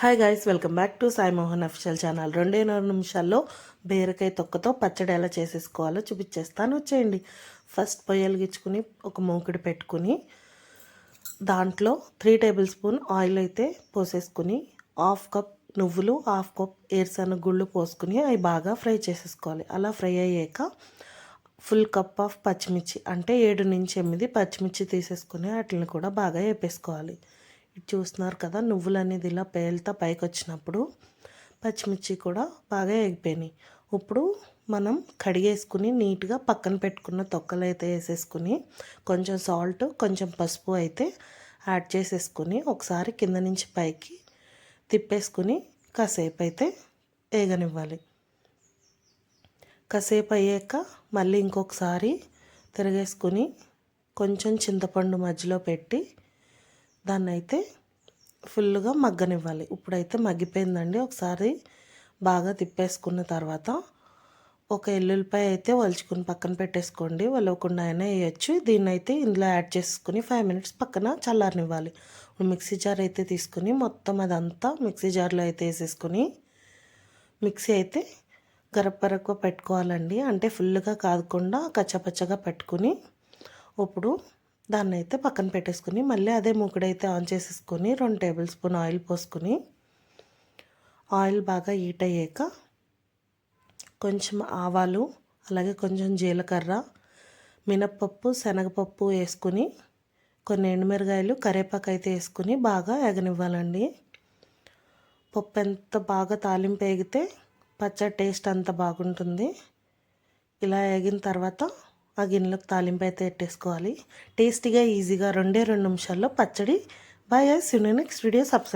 Hi guys welcome back to Sai Mohan official channel రెండున్నర నిమిషాల్లో బీరకాయ తొక్కతో పచ్చడి ఎలా చేసేసుకోవాలో చూపించేస్తాను. వచ్చేయండి. ఫస్ట్ పొయ్యలు వెలిగించుకుని ఒక మూకిడి పెట్టుకుని దాంట్లో త్రీ టేబుల్ స్పూన్ ఆయిల్ అయితే పోసేసుకుని హాఫ్ కప్ నువ్వులు హాఫ్ కప్ ఏరుశనగ గుళ్ళు పోసుకుని అవి బాగా ఫ్రై చేసేసుకోవాలి. అలా ఫ్రై అయ్యాక ఫుల్ కప్ ఆఫ్ పచ్చిమిర్చి అంటే ఏడు నుంచి ఎనిమిది పచ్చిమిర్చి తీసేసుకుని వాటిని కూడా బాగా వేపేసుకోవాలి. చూస్తున్నారు కదా నువ్వులు అనేది ఇలా పేలుతా పైకి వచ్చినప్పుడు పచ్చిమిర్చి కూడా బాగా ఎగిపోయినాయి. ఇప్పుడు మనం కడిగేసుకుని నీట్గా పక్కన పెట్టుకున్న తొక్కలు అయితే వేసేసుకుని కొంచెం సాల్ట్ కొంచెం పసుపు అయితే యాడ్ చేసేసుకుని ఒకసారి కింద నుంచి పైకి తిప్పేసుకుని కాసేపు అయితే వేగనివ్వాలి. కాసేపు అయ్యాక మళ్ళీ ఇంకొకసారి తిరగేసుకుని కొంచెం చింతపండు మధ్యలో పెట్టి దాన్ని అయితే ఫుల్గా మగ్గనివ్వాలి. ఇప్పుడైతే మగ్గిపోయిందండి. ఒకసారి బాగా తిప్పేసుకున్న తర్వాత ఒక ఎల్లుల్లిపాయ అయితే వలుచుకుని పక్కన పెట్టేసుకోండి. వలవకుండా అయినా వేయచ్చు. దీన్ని అయితే ఇందులో యాడ్ చేసుకుని ఫైవ్ మినిట్స్ పక్కన చల్లారనివ్వాలి. మిక్సీ జార్ అయితే తీసుకుని మొత్తం అదంతా మిక్సీ జార్లో అయితే వేసేసుకొని మిక్సీ అయితే గరపరకు పెట్టుకోవాలండి. అంటే ఫుల్గా కాదకుండా కచ్చపచ్చగా పెట్టుకుని ఇప్పుడు దాన్ని అయితే పక్కన పెట్టేసుకుని మళ్ళీ అదే మూకుడైతే ఆన్ చేసేసుకొని రెండు టేబుల్ స్పూన్ ఆయిల్ పోసుకొని ఆయిల్ బాగా హీట్ అయ్యాక కొంచెం ఆవాలు అలాగే కొంచెం జీలకర్ర మినప్పప్పు శనగపప్పు వేసుకుని కొన్ని ఎండుమిరగాయలు కరివేపాకు అయితే వేసుకుని బాగా ఎగనివ్వాలండి. పప్పు ఎంత బాగా తాలింపు ఎగితే పచ్చడి టేస్ట్ అంత బాగుంటుంది. ఇలా ఎగిన తర్వాత ఆ గిన్నెలకు తాలింపు అయితే పెట్టేసుకోవాలి టేస్టీగా ఈజీగా రెండే రెండు నిమిషాల్లో పచ్చడి. Bye see in next video subscribe